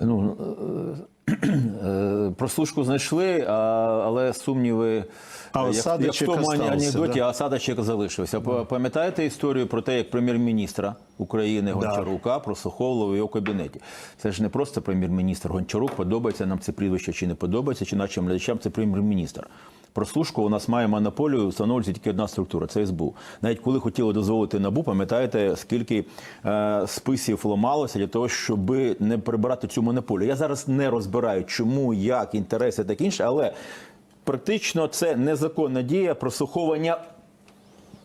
Ну, е, е, прослушку знайшли, а, але сумніви. А як, як в тому анекдоті, да. осадочок залишився. Да. Пам'ятаєте історію про те, як прем'єр-міністра України Гончарука прослуховували в його кабінеті? Це ж не просто прем'єр-міністр Гончарук, подобається нам це прізвище чи не подобається, чи нашим глядачам це прем'єр-міністр. Прослушку у нас має монополію, встановлюється тільки одна структура це СБУ. Навіть коли хотіли дозволити набу, пам'ятаєте, скільки е, списів ламалося для того, щоб не прибирати цю монополію. Я зараз не розбираю, чому, як, інтереси так інше, але практично це незаконна дія прослуховування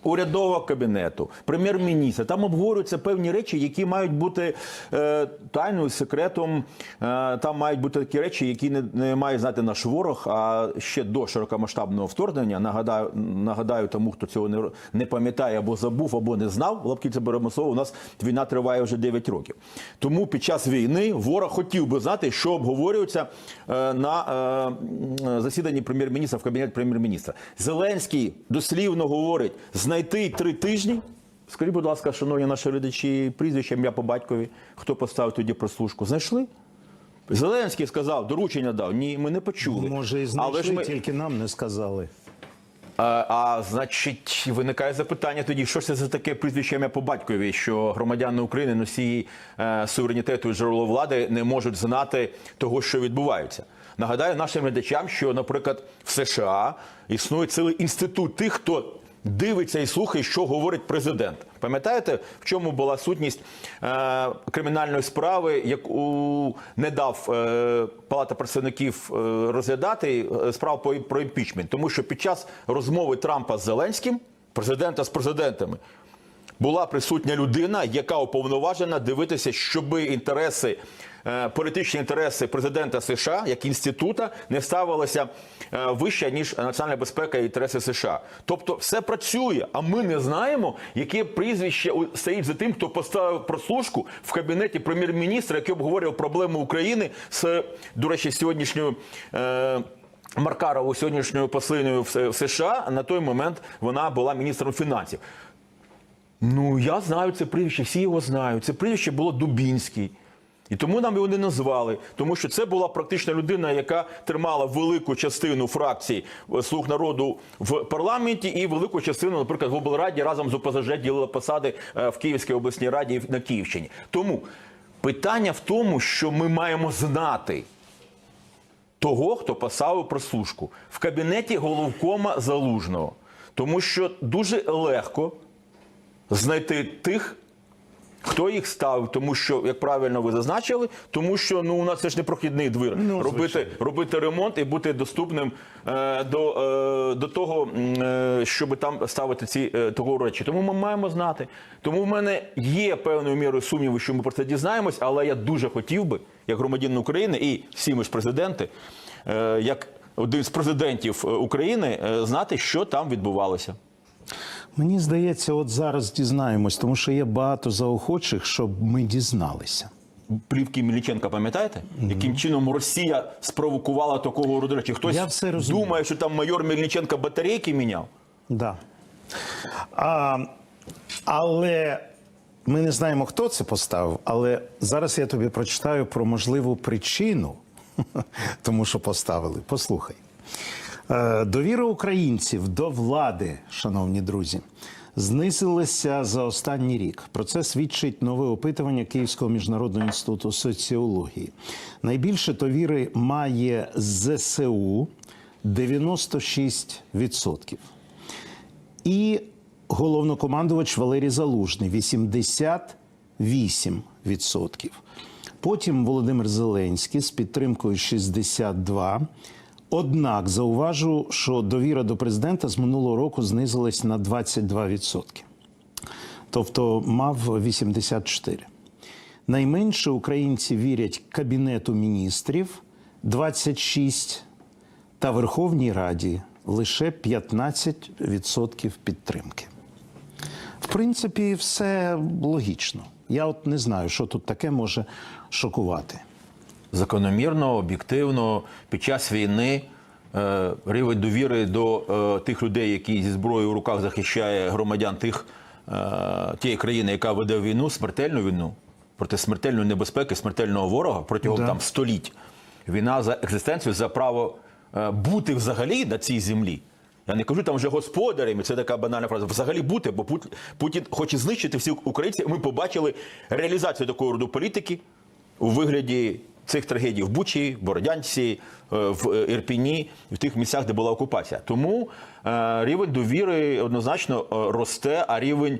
урядового кабінету, прем'єр-міністра. Там обговорюються певні речі, які мають бути е, тайною, секретом. Е, там мають бути такі речі, які не, не має знати наш ворог. А ще до широкомасштабного вторгнення нагадаю, нагадаю тому, хто цього не, не пам'ятає або забув, або не знав. Лапки це Беремосово. У нас війна триває вже 9 років. Тому під час війни ворог хотів би знати, що обговорюється е, на е, засіданні прем'єр-міністра в кабінеті прем'єр-міністра. Зеленський дослівно говорить знайти три тижні. Скажіть, будь ласка, шановні наші глядачі, прізвище ім'я по батькові, хто поставив тоді прослушку? Знайшли? Зеленський сказав, доручення дав. Ні, ми не почули. Може, і Але ж ми, тільки нам не сказали. а, а значить, виникає запитання тоді, що ж це за таке прізвище ім'я по батькові, що громадяни України, носії е, суверенітету і джерело влади не можуть знати того, що відбувається. Нагадаю нашим глядачам, що, наприклад, в США існує цілий інститут тих, хто дивиться і слухає, що говорить президент. Пам'ятаєте, в чому була сутність е, кримінальної справи, яку не дав е, Палата представників е, розглядати е, справу по- про імпічмент? Тому що під час розмови Трампа з Зеленським, президента з президентами, була присутня людина, яка уповноважена дивитися, щоб інтереси, е, політичні інтереси президента США як інститута не ставилися е, вище ніж національна безпека і інтереси США. Тобто все працює, а ми не знаємо, яке прізвище стоїть за тим, хто поставив прослушку в кабінеті прем'єр-міністра, який обговорював проблеми України з, до речі, сьогоднішньою. Е, Маркарову сьогоднішньою послиною в США на той момент вона була міністром фінансів. Ну, я знаю це прізвище, всі його знають. Це прізвище було Дубінський. І тому нам його не назвали, тому що це була практична людина, яка тримала велику частину фракцій е, слуг народу в парламенті і велику частину, наприклад, в облраді разом з ОПЗЖ ділила посади е, в Київській обласній раді на Київщині. Тому питання в тому, що ми маємо знати того, хто поставив прослушку в кабінеті головкома залужного, тому що дуже легко знайти тих, хто їх ставив, тому що, як правильно ви зазначили, тому що ну у нас це ж не прохідний двір. Ну, робити, робити ремонт і бути доступним е, до, е, до того, е, щоб там ставити ці е, того речі. Тому ми маємо знати. Тому в мене є певною мірою сумніву, що ми про це дізнаємось, але я дуже хотів би, як громадянин України, і всі ми ж президенти, е, як один з президентів е, України, е, знати, що там відбувалося. Мені здається, от зараз дізнаємось, тому що є багато заохочих, щоб ми дізналися. плівки Міліченка, пам'ятаєте? Яким чином Росія спровокувала такого роду речі? Хтось Я все розумію. думає, що там майор Мельниченко батарейки міняв? Да. А, але ми не знаємо, хто це поставив. Але зараз я тобі прочитаю про можливу причину, тому що поставили. Послухай. Е, Довіра українців до влади, шановні друзі, знизилася за останній рік. Про це свідчить нове опитування Київського міжнародного інституту соціології. Найбільше довіри має ЗСУ 96%. І головнокомандувач Валерій Залужний 88%. Потім Володимир Зеленський з підтримкою 62%. Однак зауважу, що довіра до президента з минулого року знизилась на 22%. Тобто мав 84. Найменше українці вірять Кабінету міністрів 26 та Верховній Раді лише 15% підтримки. В принципі, все логічно. Я от не знаю, що тут таке може шокувати. Закономірно, об'єктивно, під час війни е, рівень довіри до е, тих людей, які зі зброєю в руках захищає громадян тих, е, тієї країни, яка веде війну, смертельну війну, проти смертельної небезпеки, смертельного ворога протягом Да. там століть. Війна за екзистенцію, за право бути взагалі на цій землі. Я не кажу там вже господарями, це така банальна фраза. Взагалі бути, бо Путін хоче знищити всіх українців. Ми побачили реалізацію такого роду політики у вигляді цих трагедій в Бучі, Бородянці, е, в е, Ірпіні, в тих місцях, де була окупація. Тому е, рівень довіри однозначно росте, а рівень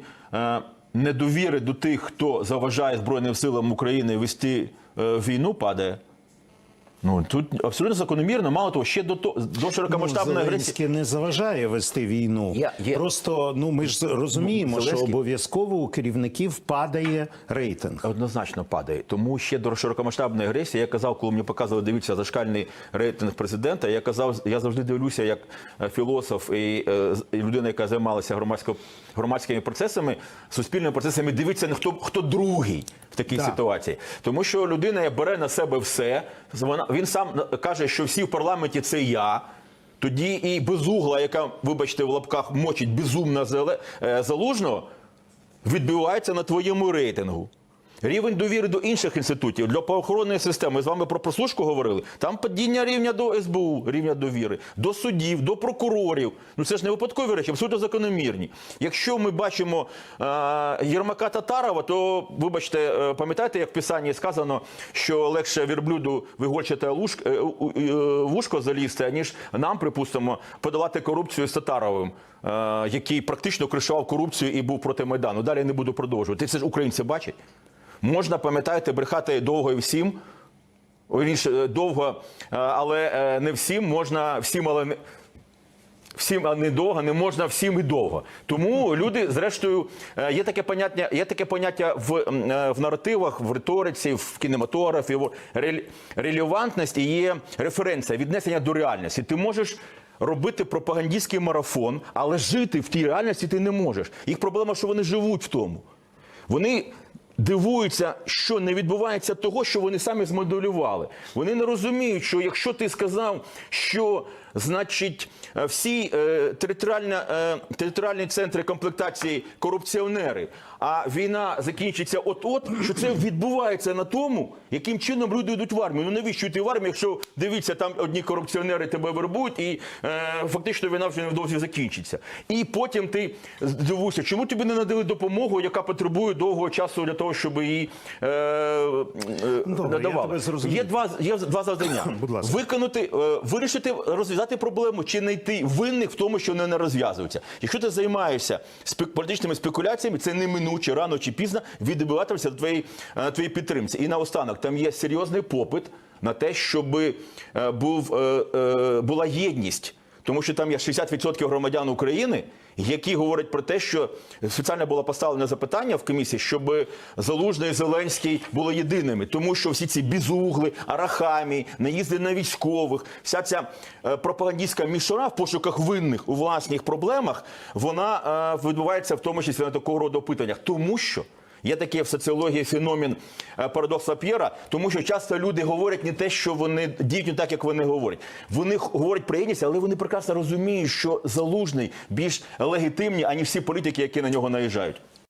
недовіри до тих, хто заважає Збройним силам України вести війну, падає. Ну тут абсолютно закономірно. Мало того, ще до то до широкомасштабної агресії. Зеленський не заважає вести війну. Я- є- Просто ну ми ж розуміємо, Ну, що обов'язково у керівників падає рейтинг. Однозначно падає. Тому ще до широкомасштабної агресії я казав, коли мені показували, дивіться зашкальний рейтинг президента. Я казав, я завжди дивлюся, як е, філософ і, е, і людина, яка займалася громадсько, громадськими процесами, суспільними процесами, дивиться не хто хто другий в такій да. ситуації. Тому що людина бере на себе все. Вона він сам каже, що всі в парламенті це я. Тоді і безугла, яка, вибачте, в лапках мочить безумно е, залужного, відбивається на твоєму рейтингу. Рівень довіри до інших інститутів для правоохоронної системи. Ми з вами про прослушку говорили. Там падіння рівня до СБУ, рівня довіри, до судів, до прокурорів. Ну це ж не випадкові речі, абсолютно закономірні. Якщо ми бачимо е, Єрмака Татарова, то вибачте, е, пам'ятаєте, як в писанні сказано, що легше вірблюду вигольчати луж- е, е, вушко залізти, аніж нам, припустимо, подолати корупцію з Татаровим, е, який практично кришував корупцію і був проти Майдану. Далі не буду продовжувати. Це ж українці бачать. Можна, пам'ятаєте, брехати довго і всім. Вірніше, е, довго, е, але е, не всім можна всім, але не. Всім, а не довго, не можна всім і довго. Тому люди, зрештою, є таке поняття, є таке поняття в, в наративах, в риториці, в кінематографі, в релевантність і є референція, віднесення до реальності. Ти можеш робити пропагандистський марафон, але жити в тій реальності ти не можеш. Їх проблема, що вони живуть в тому. Вони дивуються, що не відбувається того, що вони самі змоделювали. Вони не розуміють, що якщо ти сказав, що значить е, всі е, територіальна, е, територіальні центри комплектації корупціонери, а війна закінчиться от-от, що це відбувається на тому, яким чином люди йдуть в армію. Ну навіщо йти в армію, якщо дивіться, там одні корупціонери тебе вербують, і е, фактично війна вже невдовзі закінчиться. І потім ти здивуєшся, чому тобі не надали допомогу, яка потребує довгого часу для того, щоб її е, е, надавали. Є два є два завдання: Будь ласка. виконати, е, вирішити, розв'язати проблему чи знайти винних в тому, що не розв'язуються. Якщо ти займаєшся спек- політичними спекуляціями, це неминуче рано чи пізно відбиватиметься до твоїй на твоїй підтримці. І наостанок там є серйозний попит на те, щоб е, був е, е, була єдність. Тому що там є 60% громадян України, які говорять про те, що спеціально було поставлене запитання в комісії, щоб Залужний і Зеленський були єдиними, тому що всі ці бізугли, арахамі, наїзди на військових, вся ця е, пропагандистська мішура в пошуках винних у власних проблемах, вона е, відбувається в тому числі на такого роду опитаннях, тому що. Є такий в соціології феномен е, парадокса П'єра, тому що часто люди говорять не те, що вони діють не так, як вони говорять. Вони говорять про єдність, але вони прекрасно розуміють, що залужний більш легітимні, ані всі політики, які на нього наїжджають.